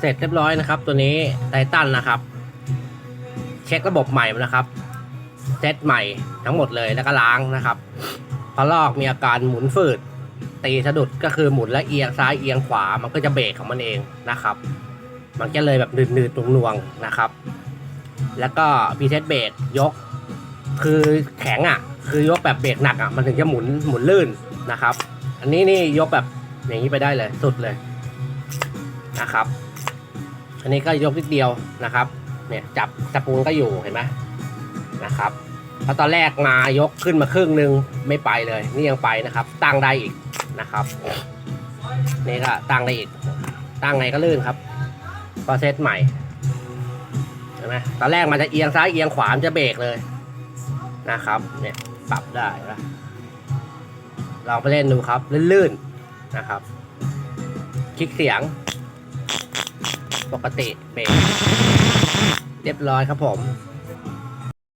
เสร็จเรียบร้อยนะครับ ตัวนี้ไททันนะครับ เช็คระบบใหม่นะครับเซตใหม่ทั้งหมดเลยแล้วก็ล้างนะครับพอลอกมีอาการหมุนฝืด ตีสะดุดก็คือหมุนและเอียงซ้ายเอียงขวามันก็จะเบรกของมันเองนะครับ มันก็เลยแบบหนืดๆตรงนวงนะครับ แล้วก็พีเซตเบรกยก คือแข็งอะ คือยกแบบเบรกหนักอะมันถึงจะหมุนหมุนลื่นนะครับ อันนี้นี่ยกแบบอย่างนี้ไปได้เลยสุดเลย นะครับ อันนี้ก็ยกนิดเดียวนะครับ เนี่ยจับสปูนก็อยู่เห็นไหมนะครับพราะตอนแรกมายกขึ้นมาครึ่งนึงไม่ไปเลย นี่ยังไปนะครับ ตั้งได้อีกนะครับนี่ก็ตั้งได้อีก ตั้งไงก็ลื่นครับพอเซตใหม่เห็นไหมตอนแรกมันจะเอียงซ้ายเอียงขวามันจะเบรกเลยนะครับ เนี่ยปรับได้นะลองไปเล่นดูครับลื่นๆนะครับ คลิกเสียง ปกติเบรกเรียบร้อยครับผม